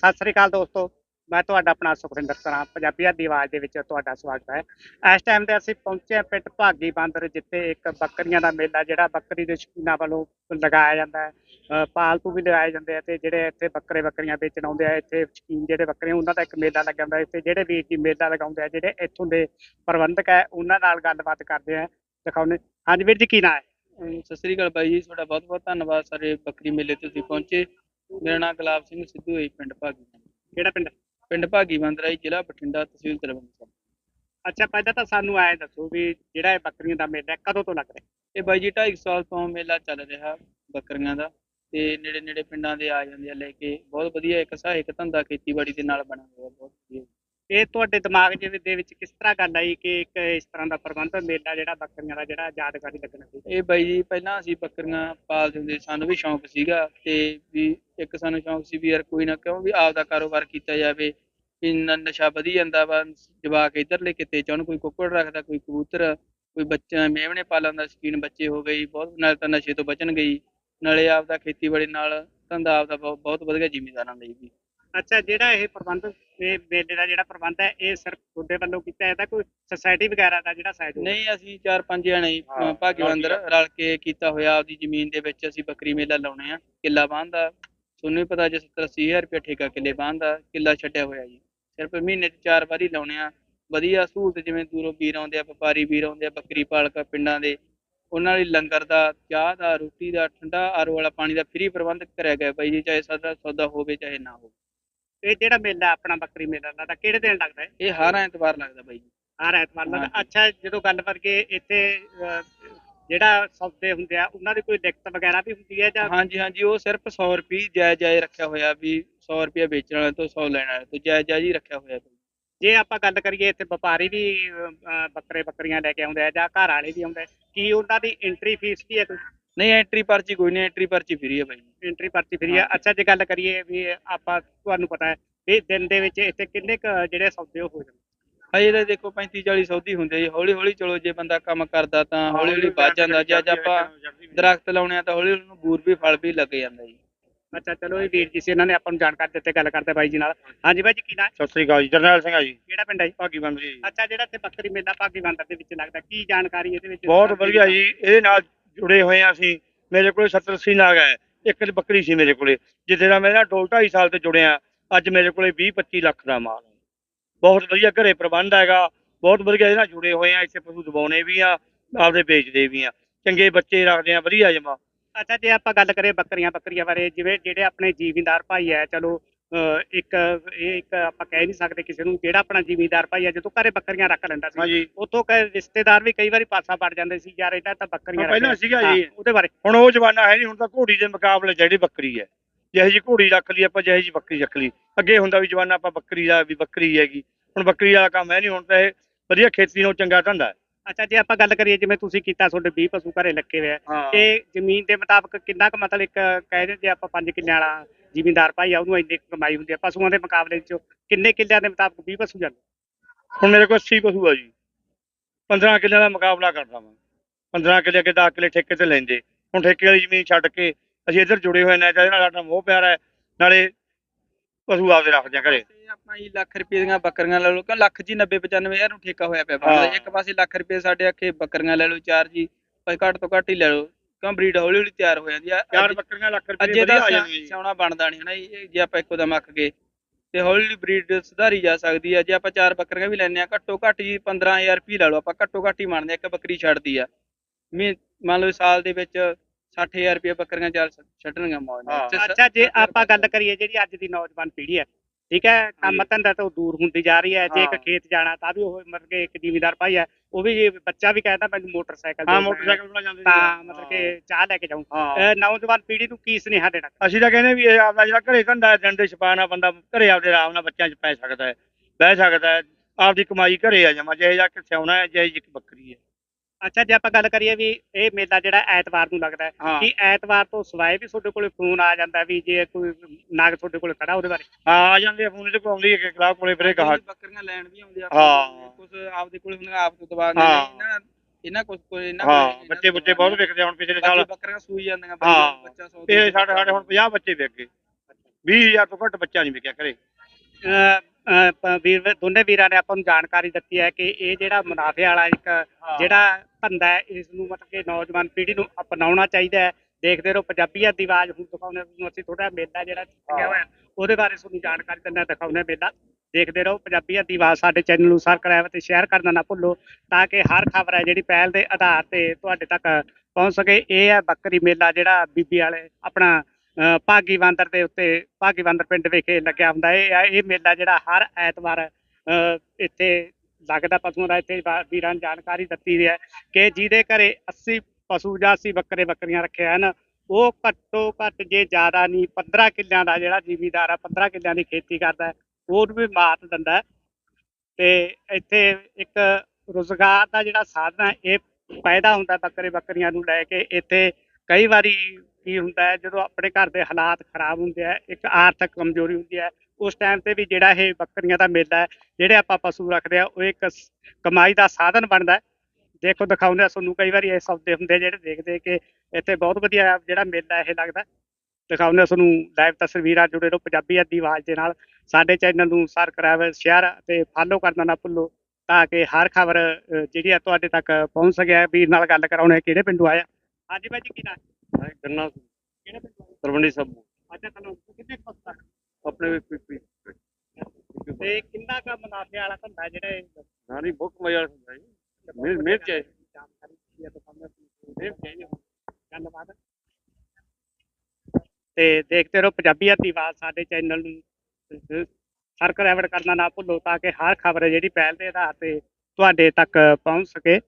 ਸਤਿ ਸ੍ਰੀ ਅਕਾਲ ਦੋਸਤੋ, ਮੈਂ ਤੁਹਾਡਾ ਆਪਣਾ ਸੁਖਵਿੰਦਰ ਸਰਾਂ ਪੰਜਾਬੀਆਂ ਦੀ ਆਵਾਜ਼ ਦੇ ਵਿੱਚ ਤੁਹਾਡਾ ਸਵਾਗਤ ਹੈ। ਇਸ ਟਾਈਮ ਤੇ ਅਸੀਂ ਪਹੁੰਚੇ ਹਾਂ ਪਿੰਡ ਭਾਗੀ ਬਾਂਦਰ, ਜਿੱਥੇ ਇੱਕ ਬੱਕਰੀਆਂ ਦਾ ਮੇਲਾ ਜਿਹੜਾ ਬੱਕਰੀ ਦੇ ਸ਼ੌਕੀਨਾਂ ਵੱਲੋਂ ਲਗਾਇਆ ਜਾਂਦਾ ਹੈ। ਪਾਲਤੂ ਵੀ ਲਗਾਏ ਜਾਂਦੇ ਆ ਤੇ ਜਿਹੜੇ ਇੱਥੇ ਬੱਕਰੇ ਬੱਕਰੀਆਂ ਵੇਚਣ ਆਉਂਦੇ ਆ, ਇੱਥੇ ਸ਼ੌਕੀਨ ਜਿਹੜੇ ਬੱਕਰੇ, ਉਹਨਾਂ ਦਾ ਇੱਕ ਮੇਲਾ ਲੱਗਿਆ ਹੁੰਦਾ ਇੱਥੇ ਜਿਹੜੇ ਵੀਰ ਜੀ ਮੇਲਾ ਲਗਾਉਂਦੇ ਆ, ਜਿਹੜੇ ਇੱਥੋਂ ਦੇ ਪ੍ਰਬੰਧਕ ਹੈ, ਉਹਨਾਂ ਨਾਲ ਗੱਲਬਾਤ ਕਰਦੇ ਆ। ਦਿਖਾਉਂਦੇ। ਹਾਂਜੀ ਵੀਰ ਜੀ, ਕੀ ਨਾਂ ਹੈ? ਸਤਿ ਸ੍ਰੀ ਅਕਾਲ ਬਾਈ ਜੀ, ਤੁਹਾਡਾ ਬਹੁਤ ਬਹੁਤ ਧੰਨਵਾਦ ਸਾਰੇ ਬੱਕਰੀ ਮੇਲੇ ਤੇ ਤੁਸੀਂ ਪਹੁੰਚੇ। ਮੇਰਾ ਨਾਮ ਗੁਲਾਬ ਸਿੰਘ ਸਿੱਧੂ ਹੈ ਜੀ, ਪਿੰਡ ਭਾਗੀ ਕਿਹੜਾ ਪਿੰਡ? ਪਿੰਡ ਭਾਗੀ ਬੰਦਰਾ ਜੀ ਜ਼ਿਲ੍ਹਾ ਬਠਿੰਡਾ ਤਹਿਸੀਲ ਤਲਵੰਡੀ ਅੱਛਾ ਪਹਿਲਾਂ ਤਾਂ ਸਾਨੂੰ ਐਂ ਦੱਸੋ ਵੀ ਜਿਹੜਾ ਇਹ ਬੱਕਰੀਆਂ ਦਾ ਮੇਲਾ ਹੈ, ਕਦੋਂ ਤੋਂ ਲੱਗ ਰਿਹਾ? ਇਹ ਬਾਈ ਜੀ 2.5 ਸਾਲ ਤੋਂ ਮੇਲਾ ਚੱਲ ਰਿਹਾ ਬੱਕਰੀਆਂ ਦਾ ਤੇ ਨੇੜੇ ਨੇੜੇ ਪਿੰਡਾਂ ਦੇ ਆ ਜਾਂਦੇ ਆ ਲੈ ਕੇ। ਬਹੁਤ ਵਧੀਆ ਇੱਕ ਸਹਾਇਕ ਧੰਦਾ ਖੇਤੀਬਾੜੀ ਦੇ ਨਾਲ ਬਣਿਆ ਹੋਇਆ ਬਹੁਤ ਵਧੀਆ। ਇਹ ਤੁਹਾਡੇ ਦਿਮਾਗ ਦੇ ਵਿੱਚ- ਦੇ ਵਿੱਚ ਕਿਸ ਤਰ੍ਹਾਂ ਗੱਲ ਆਈ ਕਿ ਇੱਕ ਇਸ ਤਰ੍ਹਾਂ ਦਾ ਪ੍ਰਬੰਧ ਮੇਲਾ ਜਿਹੜਾ ਬੱਕਰੀਆਂ ਦਾ ਜਿਹੜਾ ਯਾਦਗਾਰੀ ਲੱਗਣਾ ਚਾਹੀਦਾ ਇਹ ਬਾਈ ਜੀ ਪਹਿਲਾਂ ਅਸੀਂ ਬੱਕਰੀਆਂ ਪਾਲਦੇ ਹੁੰਦੇ ਸੀ, ਸਾਨੂੰ ਵੀ ਸ਼ੌਂਕ ਸੀਗਾ ਤੇ ਵੀ ਇੱਕ ਸਾਨੂੰ ਸ਼ੌਂਕ ਸੀ ਵੀ ਯਾਰ ਕੋਈ ਨਾ ਕਿਉਂ ਵੀ ਆਪ ਦਾ ਕਾਰੋਬਾਰ ਕੀਤਾ ਜਾਵੇ ਵੀ ਨ- ਨਸ਼ਾ ਵਧੀ ਜਾਂਦਾ ਵਾ ਜਵਾਕ ਇੱਧਰਲੇ ਕਿਤੇ ਚਾਹੁਣ ਕੋਈ ਕੁੱਕੜ ਰੱਖਦਾ ਕੋਈ ਕਬੂਤਰ ਕੋਈ ਬੱਚਾ ਮੇਵਣੇ ਪਾਲਣ ਦਾ ਸ਼ੌਕੀਨ ਬੱਚੇ ਹੋ ਗਈ ਬਹੁਤ ਨਾਲ ਤਾਂ ਨਸ਼ੇ ਤੋਂ ਬਚਣ ਗਈ ਨਾਲੇ ਆਪ ਦਾ ਖੇਤੀਬਾੜੀ ਨਾਲ ਧੰਦਾ ਆਪ ਦਾ ਬਹੁਤ ਬਹੁਤ ਵਧੀਆ ਜ਼ਿਮੀਦਾਰਾਂ ਲਈ ਵੀ। ਅੱਛਾ ਜਿਹੜਾ ਇਹ ਪ੍ਰਬੰਧ ਇਹ ਮੇਲੇ ਦਾ ਜਿਹੜਾ ਪ੍ਰਬੰਧ ਹੈ ਇਹ ਸਿਰਫ ਤੁਹਾਡੇ ਵੱਲੋਂ ਕੀਤਾ ਹੈ ਤਾਂ ਕੋਈ ਸੁਸਾਇਟੀ ਵਗੈਰਾ ਦਾ ਜਿਹੜਾ ਸਹਿਯੋਗ? ਨਹੀਂ ਅਸੀਂ ਚਾਰ ਪੰਜ ਜਣੇ ਹੀ, ਹਾਂ, ਭਾਗੀਵੰਦਰ ਰਲ ਕੇ ਕੀਤਾ ਹੋਇਆ ਆਪਦੀ ਜ਼ਮੀਨ ਦੇ ਵਿੱਚ ਅਸੀਂ ਬੱਕਰੀ ਮੇਲਾ ਲਾਉਣੇ ਆ ਕਿੱਲਾ ਬਾਂਹਦਾ ਤੁਹਾਨੂੰ ਵੀ ਪਤਾ ਜੇ 70 80000 ਰੁਪਏ ਠੇਕਾ ਕਿੱਲੇ ਬਾਂਹਦਾ ਕਿੱਲਾ ਛੱਡਿਆ ਹੋਇਆ ਜੀ। ਸਿਰਫ ਮਹੀਨੇ 'ਚ ਚਾਰ ਵਾਰੀ ਲਾਉਣੇ ਆ। ਵਧੀਆ ਸਹੂਲਤ ਜਿਵੇਂ ਦੂਰੋਂ ਵੀਰ ਆਉਂਦੇ ਆ ਵਪਾਰੀ ਵੀਰ ਆਉਂਦੇ ਆ ਬੱਕਰੀ ਪਾਲਕ ਪਿੰਡਾਂ ਦੇ ਉਹਨਾਂ ਲਈ ਲੰਗਰ ਦਾ ਚਾਹ ਦਾ ਰੋਟੀ ਦਾ ਠੰਡਾ ਆਰੋ ਵਾਲਾ ਪਾਣੀ ਦਾ ਫ੍ਰੀ ਪ੍ਰਬੰਧ ਕਰਿਆ ਗਿਆ। ਬਾਈ ਜੀ ਚਾਹੇ ਸਾਡਾ ਸੌਦਾ ਹੋਵੇ ਚਾਹੇ ਨਾ ਹੋਵੇ। ਇਹ ਜਿਹੜਾ ਮੇਲਾ ਆਪਣਾ ਬੱਕਰੀ ਮੇਲਾ ਦਾ ਕਿਹੜੇ ਦਿਨ ਲੱਗਦਾ ਹੈ ਇਹ ਹਰ ਐਤਵਾਰ ਲੱਗਦਾ ਬਾਈ ਜੀ। ਹਰ ਐਤਵਾਰ ਲੱਗਦਾ। ਅੱਛਾ ਜਦੋਂ ਗੱਲ ਕਰਕੇ ਇੱਥੇ ਅਹ, ਜਿਹੜਾ ਸੌਦੇ ਹੁੰਦੇ ਆ ਉਹਨਾਂ ਦੀ ਕੋਈ ਦਿੱਕਤ ਵਗੈਰਾ ਵੀ ਹੁੰਦੀ ਹੈ ਜਾਂ ਹਾਂਜੀ ਹਾਂਜੀ ਉਹ ਸਿਰਫ 100 ਰੁਪਏ ਜਾਇਜ਼ ਜਾਇਜ਼ ਰੱਖਿਆ ਹੋਇਆ ਵੀ 100 ਰੁਪਏ ਵੇਚਣ ਵਾਲੇ ਤੋਂ 100 ਲੈਣ ਵਾਲੇ ਤੋਂ ਜਾਇਜ਼ ਜਾਇਜ਼ ਹੀ ਰੱਖਿਆ ਹੋਇਆ ਬਾਈ ਜੇ। ਆਪਾਂ ਗੱਲ ਕਰੀਏ ਇੱਥੇ ਵਪਾਰੀ ਵੀ ਅਹ, ਬੱਕਰੇ ਬੱਕਰੀਆਂ ਲੈ ਕੇ ਆਉਂਦੇ ਆ ਜਾਂ ਘਰ ਵਾਲੇ ਵੀ ਆਉਂਦੇ ਆ, ਕੀ ਉਹਨਾਂ ਦੀ ਐਂਟਰੀ ਫੀਸ ਕੀ ਹੈ ਕੋਈ? ਨਹੀਂ ਐਂਟਰੀ ਪਰਚੀ ਕੋਈ ਨਹੀਂ ਐਂਟਰੀ ਪਰਚੀ ਫ੍ਰੀ ਹੈ ਬਾਈ। ਜੀ ਐਂਟਰੀ ਪਰਚੀ ਫਰੀ ਆ। ਅੱਛਾ ਜੇ ਗੱਲ ਕਰੀਏ ਵੀ ਆਪਾਂ ਤੁਹਾਨੂੰ ਪਤਾ ਹੈ ਵੀ ਦਿਨ ਦੇ ਵਿੱਚ ਇੱਥੇ ਕਿੰਨੇ ਕੁ ਜਿਹੜੇ ਸੌਦੇ ਉਹ ਹੋ ਜਾਂਦੇ? ਹਜੇ ਤਾਂ ਦੇਖੋ 35 40 ਸੌਦੀ ਹੁੰਦੇ ਜੀ। ਹੌਲੀ ਹੌਲੀ ਚਲੋ ਜੇ ਬੰਦਾ ਕੰਮ ਕਰਦਾ ਤਾਂ ਹੌਲੀ ਹੌਲੀ ਵੱਧ ਜਾਂਦਾ। ਜੇ ਅੱਜ ਆਪਾਂ ਦਰਖਤ ਲਾਉਣੇ ਆ ਤਾਂ ਹੌਲੀ ਹੌਲੀ ਨੂੰ ਬੂਰ ਵੀ ਫਲ ਵੀ ਲੱਗ ਜਾਂਦਾ ਜੀ। ਅੱਛਾ ਚਲੋ ਇਹ ਵੀਰ ਜੀ ਸੀ ਇਹਨਾਂ ਨੇ ਆਪਾਂ ਨੂੰ ਜਾਣਕਾਰੀ ਦਿੱਤੇ ਗੱਲ ਕਰਦੇ ਬਾਈ ਜੀ ਨਾਲ। ਹਾਂਜੀ ਬਾਈ ਜੀ ਕੀ ਨਾਂ? ਹੈ? ਸਤਿ ਸ੍ਰੀ ਅਕਾਲ ਜੀ ਜਰਨੈਲ ਸਿੰਘ ਆ ਜੀ। ਕਿਹੜਾ ਪਿੰਡ ਹੈ ਜੀ? ਭਾਗੀ ਬੰਦ ਜੀ। ਅੱਛਾ ਜਿਹੜਾ ਇੱਥੇ ਬੱਕਰੀ ਮੇਲਾ ਭਾਗੀ ਬੰਦਰ ਦੇ ਵਿੱਚ ਲੱਗਦਾ ਕੀ ਜਾਣਕਾਰੀ ਇਹਦੇ ਵਿੱਚ? ਬਹੁਤ ਵਧੀਆ ਜੀ। ਇਹਦੇ ਨਾਲ ਜੁੜੇ ਹੋਏ ਆ ਅਸੀਂ। ਮੇਰੇ ਕੋਲੇ 70 80 ਨਾਗ ਹੈ। ਇੱਕ ਬੱਕਰੀ ਸੀ ਮੇਰੇ ਕੋਲੇ ਜਿੱਥੇ ਦਾ ਮੈਂ ਨਾ ਦੋ ਢਾਈ ਸਾਲ ਤੇ ਜੁੜਿਆ। ਅੱਜ ਮੇਰੇ ਕੋਲੇ 20 25 ਲੱਖ ਦਾ ਮਾਲ ਬਹੁਤ ਵਧੀਆ ਘਰੇ ਪ੍ਰਬੰਧ ਹੈਗਾ। ਬਹੁਤ ਵਧੀਆ ਇਹਦੇ ਨਾਲ ਜੁੜੇ ਹੋਏ ਆ। ਇੱਥੇ ਪਸ਼ੂ ਦਬਾਉਣੇ ਵੀ ਆ, ਆਪਦੇ ਵੇਚਦੇ ਵੀ ਆ। ਚੰਗੇ ਬੱਚੇ ਰੱਖਦੇ ਆ, ਵਧੀਆ ਜਮਾ। ਅੱਛਾ, ਜੇ ਆਪਾਂ ਗੱਲ ਕਰੀਏ ਬੱਕਰੀਆਂ ਬੱਕਰੀਆਂ ਬਾਰੇ, ਜਿਵੇਂ ਜਿਹੜੇ ਆਪਣੇ ਜ਼ਿਮੀਂਦਾਰ ਭਾਈ ਹੈ, ਚਲੋ ਇੱਕ ਇਹ ਇੱਕ ਆਪਾਂ ਕਹਿ ਨਹੀਂ ਸਕਦੇ ਕਿਸੇ ਨੂੰ ਜਿਹੜਾ ਆਪਣਾ ਜ਼ਿਮੀਂਦਾਰ ਭਾਈ ਹੈ ਜਦੋਂ ਘਰੇ ਬੱਕਰੀਆਂ ਰੱਖ ਲੈਂਦਾ ਸੀ ਉਤੋਂ ਕਈ ਰਿਸ਼ਤੇਦਾਰ ਵੀ ਕਈ ਵਾਰੀ ਪਾਸਾ ਪੜ ਜਾਂਦੇ ਸੀ ਯਾਰ ਇਹਦਾ ਤਾਂ ਬੱਕਰੀਆਂ ਪਹਿਲਾਂ। ਸੀਗਾ ਜੀ। ਉਹਦੇ ਬਾਰੇ। ਹੁਣ ਉਹ ਜਮਾਨਾ ਹੈ ਨਹੀਂ ਹੁਣ ਤਾਂ ਘੋੜੀ ਦੇ ਮੁਕਾਬਲੇ ਜਿਹੜੀ ਬੱਕਰੀ ਹੈ। ਜਿਹੋ ਜੀ ਘੋੜੀ ਰੱਖ ਲਈ ਆਪਾਂ ਜਿਹੋ ਜੀ ਬੱਕਰੀ ਰੱਖ ਲਈ। ਅੱਗੇ ਹੁੰਦਾ ਵੀ ਜਮਾਨਾ ਆਪਾਂ ਬੱਕਰੀ ਦਾ ਵੀ ਬੱਕਰੀ ਹੈਗੀ। ਹੁਣ ਬੱਕਰੀ ਵਾਲਾ ਕੰਮ ਹੈ ਨਹੀਂ ਹੁਣ ਤਾਂ ਇਹ ਵਧੀਆ ਖੇਤੀ ਨੂੰ ਚੰਗਾ ਧੰਦਾ ਹੈ। ਅੱਛਾ ਜੇ ਆਪਾਂ ਗੱਲ ਕਰੀਏ ਜਿਵੇਂ ਤੁਸੀਂ ਕੀਤਾ ਤੁਹਾਡੇ 20 ਪਸ਼ੂ ਘਰੇ ਲੱਗੇ ਹੋਏ ਆ ਹਾਂ। ਇਹ ਜ਼ਮੀਨ ਦੇ ਮੁਤਾਬਕ ਕਿੰਨਾ ਕੁ ਮਤਲਬ ਇੱਕ ਕਹਿ ਦਿੰਦੇ ਆਪਾਂ 5 ਕਿੱਲਿਆਂ ਵਾਲਾ ਜ਼ਿਮੀਂਦਾਰ ਭਾਈ ਆ ਉਹਨੂੰ ਇੰਨੀ ਕੁ ਕਮਾਈ ਹੁੰਦੀ ਆ ਪਸ਼ੂਆਂ ਦੇ ਮੁਕਾਬਲੇ ਵਿੱਚ ਕਿੰਨੇ ਕਿੱਲਿਆਂ ਦੇ ਮੁਤਾਬਕ 20 ਪਸ਼ੂ ਜਾਂਦੇ? ਹੁਣ ਮੇਰੇ ਕੋਲ 80 ਪਸ਼ੂ ਆ ਜੀ। 15 ਕਿੱਲਿਆਂ ਦਾ ਮੁਕਾਬਲਾ ਕਰਦਾ ਮੈਂ। 15 ਕਿੱਲੇ ਅੱਗੇ 10 ਕਿੱਲੇ ਠੇਕੇ ਤੇ ਲੈਂਦੇ। ਹੁਣ ਠੇਕੇ ਵਾਲੀ ਜ਼ਮੀਨ ਛੱਡ ਕੇ ਅਸੀਂ ਇੱਧਰ ਜੁੜੇ ਹੋਏ ਨੇ ਜਿਹਦੇ ਨਾਲ ਸਾਡਾ ਮੋਹ ਪਿਆਰ ਹੈ। ਨਾਲੇ ਪਸ਼ੂ ਆਪਦੇ ਰੱਖਦੇ ਆ ਘਰੇ। ਤੇ ਆਪਾਂ ਜੀ ਲੱਖ ਰੁਪਏ ਦੀਆਂ ਬੱਕਰੀਆਂ ਲੈ ਲਓ ਕਿ ਲੱਖ ਜੀ 90 95 ਹਜ਼ਾਰ ਨੂੰ ਠੇਕਾ ਹੋਇਆ ਪਿਆ ਬਣਦਾ ਹਾਂ। ਇੱਕ ਪਾਸੇ ਲੱਖ ਰੁਪਏ ਸਾਡੇ ਆਖੇ ਬੱਕਰੀਆਂ ਲੈ ਲਓ ਚਾਰ ਜੀ ਭਾਈ ਘੱਟ ਤੋਂ ਘੱਟ ਹੀ ਲੈ ਲਓ। ਕਿਉਂ ਬਰੀਡ ਹੌਲੀ ਹੌਲੀ ਤਿਆਰ ਹੋ ਜਾਂਦੀ ਆ? ਚਾਰ ਬੱਕਰੀਆਂ ਲੱਖ ਰੁਪਏ ਵਧੀਆ ਆ ਜਾਂਦੀਆਂ ਜੀ। ਸਿਆਉਣਾ ਬਣਦਾ ਨਹੀਂ ਹਨਾ ਜੀ, ਇਹ ਜੇ ਆਪਾਂ ਇੱਕੋ ਦਮ ਅੱਕ ਗਏ ਤੇ ਹੌਲੀ ਹੌਲੀ ਬਰੀਡ ਸੁਧਾਰੀ ਜਾ ਸਕਦੀ ਆ। ਜੇ ਆਪਾਂ ਚਾਰ ਬੱਕਰੀਆਂ ਵੀ ਲੈਣੇ ਆ ਘੱਟੋ ਘੱਟ ਜੀ 15000 ਰੁਪਏ ਲਾ ਲਓ। ਆਪਾਂ ਘੱਟੋ ਘੱਟ ਹੀ ਮੰਨਦੇ ਆ ਇੱਕ ਬੱਕਰੀ ਛੱਡਦੀ ਆ। ਮੀ ਮੰਨ ਲਓ ਸਾਲ ਦੇ ਵਿੱਚ 60000 ਰੁਪਏ ਬੱਕਰੀਆਂ ਚਾਰ ਛੱਡਣਗੀਆਂ ਮੌਜ ਹਾਂ। ਅੱਛਾ ਜੇ ਆਪਾਂ ਗੱਲ ਕਰੀਏ ਜਿਹੜੀ ਅੱਜ ਦੀ ਨੌਜਵਾਨ ਪੀੜ੍ਹੀ ਹੈ ਠੀਕ ਹੈ ਕੰਮ ਧੰਦਾ ਤੋਂ ਦੂਰ ਹੁੰਦੀ ਜਾ ਰਹੀ ਹੈ ਜੇ ਇੱਕ। ਖੇਤ ਜਾਣਾ ਤਾਂ ਵੀ ਉਹ ਮਤਲਬ ਕਿ ਇੱਕ ਜ਼ਿਮੀਂਦਾਰ ਭਾਈ ਹੈ ਉਹ ਵੀ ਜੇ ਬੱਚਾ ਵੀ ਕਹਿੰਦਾ ਮੈਨੂੰ ਮੋਟਰਸਾਈਕਲ ਹਾਂ ਮੋਟਰਸਾਈਕਲ ਬਣਾ ਜਾਂਦੇ ਤਾਂ ਮਤਲਬ ਕਿ ਚਾਹ ਲੈ ਕੇ ਅਹ ਨੌਜਵਾਨ ਪੀੜ੍ਹੀ ਨੂੰ ਕੀ ਸੁਨੇਹਾ ਦੇਣਾ ਅਸੀਂ ਤਾਂ ਕਹਿੰਦੇ ਵੀ ਇਹ ਆਪਦਾ ਜਿਹੜਾ ਘਰੇ ਧੰਦਾ ਹੈ ਦਿਨ ਦੇ ਛਪਾਣਾ ਬੰਦਾ ਘਰੇ ਆਪਦੇ ਆਰਾਮ ਨਾਲ ਬੱਚਿਆਂ 'ਚ ਪੈ ਸਕਦਾ ਹੈ ਬਹਿ ਸਕਦਾ ਹੈ ਆਪਦੀ ਕਮਾਈ ਘਰੇ ਆ ਜਮਾ ਜਿਹੇ ਜਾ ਕੇ ਸਿਆਉਣਾ ਹੈ ਜਿਹੇ ਜਿਹੀ ਬੱਕਰੀ ਹੈ। ਅੱਛਾ ਜੇ ਆਪਾਂ ਗੱਲ ਕਰੀਏ ਵੀ ਇਹ ਮੇਲਾ ਜਿਹੜਾ ਐਤਵਾਰ ਨੂੰ ਲੱਗਦਾ ਹੈ ਹਾਂ। ਕਿ ਐਤਵਾਰ ਤੋਂ ਸਿਵਾਏ ਵੀ ਤੁਹਾਡੇ ਕੋਲੇ ਫੋਨ ਆ ਜਾਂਦਾ ਵੀ ਜੇ ਕੋਈ ਨਾਗ ਤੁਹਾਡੇ ਕੋਲੇ ਖੜਾ ਉਹਦੇ ਬਾਰੇ? ਹਾਂ ਆ ਜਾਂਦੇ ਆ ਫੋਨ ਤੇ ਕੋਉਂਦੀ ਹੈ ਕਲਾਬ ਕੋਲੇ ਫਿਰੇ ਕਹਾ ਬੱਕਰੀਆਂ ਲੈਣ ਵੀ ਆਉਂਦੇ ਆ ਹਾਂ। ਕੁਝ ਆਪਦੇ ਕੋਲ ਹੁੰਦੀਆਂ ਆਪ ਤੋਂ ਦਬਾ ਦੇ ਹਾਂ। ਇਹਨਾਂ ਇਹਨਾਂ ਕੁਝ ਕੋਈ ਇਹਨਾਂ ਹਾਂ ਬੱਚੇ ਬੱਚੇ ਬਹੁਤ ਵਿਕਦੇ ਆ ਹੁਣ ਪਿਛਲੇ ਸਾਲ ਬੱਕਰੀਆਂ ਸੂਈ ਜਾਂਦੀਆਂ ਹਾਂ। ਬੱਚਾ ਸੌ ਇਹ ਸਾਡੇ ਸਾਡੇ ਹੁਣ 50 ਬੱਚੇ ਵਿਕ ਗਏ। 20000 ਤੋਂ ਘੱਟ ਬੱਚਾ ਨਹੀਂ ਵਿਕਿਆ ਘਰੇ। ਅਹ, ਵੀਰ ਦੋਨੇ ਵੀਰਾਂ ਨੇ ਆਪਾਂ ਨੂੰ ਜਾਣਕਾਰੀ ਦਿੱਤੀ ਹੈ ਕਿ ਇਹ ਜਿਹੜਾ ਮੁਨਾਫੇ ਵਾਲਾ ਇੱਕ ਜਿਹੜਾ ਧੰਦਾ ਹੈ ਇਸ ਨੂੰ ਮਤਲਬ ਕਿ ਨੌਜਵਾਨ ਪੀੜ੍ਹੀ ਨੂੰ ਅਪਣਾਉਣਾ ਚਾਹੀਦਾ ਹੈ। ਦੇਖਦੇ ਰਹੋ ਪੰਜਾਬੀਅਤ ਦੀ ਆਵਾਜ਼ ਹੁਣ ਦਿਖਾਉਂਦੇ ਤੁਹਾਨੂੰ ਅਸੀਂ ਥੋੜਾ ਮੇਲਾ ਜਿਹੜਾ ਲੱਗਿਆ ਹੋਇਆ ਉਹਦੇ ਬਾਰੇ ਤੁਹਾਨੂੰ ਜਾਣਕਾਰੀ ਦਿੰਦਾ ਦਿਖਾਉਂਦੇ ਮੇਲਾ। ਦੇਖਦੇ ਰਹੋ ਪੰਜਾਬੀਅਤ ਦੀ ਆਵਾਜ਼ ਸਾਡੇ ਚੈਨਲ ਨੂੰ ਸਬਸਕ੍ਰਾਈਬ ਤੇ ਸ਼ੇਅਰ ਕਰਨਾ ਨਾ ਭੁੱਲੋ ਤਾਂ ਕਿ ਹਰ ਖਬਰ ਹੈ ਜਿਹੜੀ ਪਹਿਲ ਦੇ ਆਧਾਰ ਤੇ ਤੁਹਾਡੇ ਤੱਕ ਪਹੁੰਚ ਸਕੇ। ਇਹ ਹੈ ਬੱਕਰੀ ਮੇਲਾ ਜਿਹੜਾ ਬੀਬੀ ਵਾਲੇ ਆਪਣਾ ਭਾਗੀ ਬਾਂਦਰ ਦੇ ਉੱਤੇ ਭਾਗੀ ਬਾਂਦਰ ਪਿੰਡ ਵਿਖੇ ਲੱਗਿਆ ਹੁੰਦਾ ਇਹ ਇਹ ਮੇਲਾ ਜਿਹੜਾ ਹਰ ਐਤਵਾਰ ਇੱਥੇ ਲੱਗਦਾ ਪਸ਼ੂਆਂ ਦਾ ਇੱਥੇ ਵਾ- ਵੀਰਾਂ ਨੇ ਜਾਣਕਾਰੀ ਦਿੱਤੀ ਹੈ ਕਿ ਜਿਹਦੇ ਘਰੇ 80 ਪਸ਼ੂ ਜਾਂ 80 ਬੱਕਰੇ ਬੱਕਰੀਆਂ ਰੱਖੇ ਹਨ ਉਹ ਘੱਟੋ ਘੱਟ ਜੇ ਜ਼ਿਆਦਾ ਨਹੀਂ 15 ਕਿੱਲਿਆਂ ਦਾ ਜਿਹੜਾ ਜ਼ਿਮੀਦਾਰ ਆ 15 ਕਿੱਲਿਆਂ ਦੀ ਖੇਤੀ ਕਰਦਾ ਹੈ, ਉਹਨੂੰ ਵੀ ਮਾਤ ਦਿੰਦਾ ਹੈ। ਤੇ ਇੱਥੇ ਇੱਕ ਰੋਜ਼ਗਾਰ ਦਾ ਜਿਹੜਾ ਸਾਧਨ ਹੈ ਇਹ ਪੈਦਾ ਹੁੰਦਾ ਬੱਕਰੇ ਬੱਕਰੀਆਂ ਨੂੰ ਲੈ ਕੇ ਇੱਥੇ ਕਈ ਵਾਰੀ ਕੀ ਹੁੰਦਾ ਹੈ, ਜਦੋਂ ਆਪਣੇ ਘਰ ਦੇ ਹਾਲਾਤ ਖਰਾਬ ਹੁੰਦੇ ਆ, ਇੱਕ ਆਰਥਿਕ ਕਮਜ਼ੋਰੀ ਹੁੰਦੀ ਹੈ, ਉਸ ਟਾਈਮ ਤੇ ਵੀ ਜਿਹੜਾ ਇਹ ਬੱਕਰੀਆਂ ਦਾ ਮੇਲਾ ਹੈ, ਜਿਹੜੇ ਆਪਾਂ ਪਸ਼ੂ ਰੱਖਦੇ ਆ, ਉਹ ਇੱਕ ਕਮਾਈ ਦਾ ਸਾਧਨ ਬਣਦਾ ਹੈ। ਦੇਖੋ, ਦਿਖਾਉਂਦੇ ਆ ਤੁਹਾਨੂੰ, ਕਈ ਵਾਰੀ ਇਹ ਸੌਦੇ ਹੁੰਦੇ ਜਿਹੜੇ ਦੇਖਦੇ ਕਿ ਇੱਥੇ ਬਹੁਤ ਵਧੀਆ ਜਿਹੜਾ ਮੇਲਾ ਇਹ ਲੱਗਦਾ ਦਿਖਾਉਂਦੇ ਆ ਤੁਹਾਨੂੰ ਲਾਈਵ ਤਸਵੀਰਾਂ ਜੁੜੇ ਰਹੋ, ਪੰਜਾਬੀ ਦੀ ਆਵਾਜ਼ ਦੇ ਨਾਲ। ਸਾਡੇ ਚੈਨਲ ਨੂੰ ਸਬਸਕ੍ਰਾਈਬ ਸ਼ੇਅਰ ਤੇ ਫਾਲੋ ਕਰਨਾ ਨਾ ਭੁੱਲੋ, ਤਾਂ ਕਿ ਹਰ ਖਬਰ ਜਿਹੜੀ ਆ ਤੁਹਾਡੇ ਤੱਕ ਪਹੁੰਚ ਸਕੇ ਵੀਰ ਨਾਲ ਗੱਲ ਕਰਾਉਣੇ ਕਿਹੜੇ ਪਿੰਡੋਂ ਆਇਆ ਹਾਂਜੀ ਬਾਈ ਜੀ ਕੀ ਨਾਮ? ਗੰਨਾ ਕਿਹੜੇ ਪਿੰਡੋਂ ਆਏ? ਤਰਵੰਡੀ ਸਭ ਅੱਛਾ ਤੁਹਾਨੂੰ ਕਿੰਨੇ ਪਸੰਦ ਆਪਣੇ ਵੀ ਤੇ ਕਿੰਨਾ ਕਾ ਮੁਨਾਫੇ ਵਾਲਾ ਧੰਦਾ ਜਿਹੜਾ ਇਹ ਨਾਰੀ ਬਹੁਤ ਮਜ਼ਾ ਹੁੰਦਾ ਜੀ। ਮਿਹਨਤ- ਮਿਹਨਤ ਚਾਹੀਦੀ। ਜਾਣਕਾਰੀ ਦਿੱਤੀ ਹੈ ਤਾਂ ਸਾਨੂੰ ਮਿਹਨਤ ਚਾਹੀਦੀ। ਧੰਨਵਾਦ। ਤੇ ਦੇਖਦੇ ਰਹੋ ਪੰਜਾਬੀਅਤ ਦੀ ਆਵਾਜ਼ ਸਾਡੇ ਚੈਨਲ ਨੂੰ ਸਬਸਕ੍ਰਾਈਬ ਕਰਨਾ ਨਾ ਭੁੱਲੋ ਤਾਂ ਕਿ ਹਰ ਖਬਰ ਜਿਹੜੀ ਪਹਿਲ ਦੇ ਆਧਾਰ ਤੇ ਤੁਹਾਡੇ ਤੱਕ ਪਹੁੰਚ ਸਕੇ।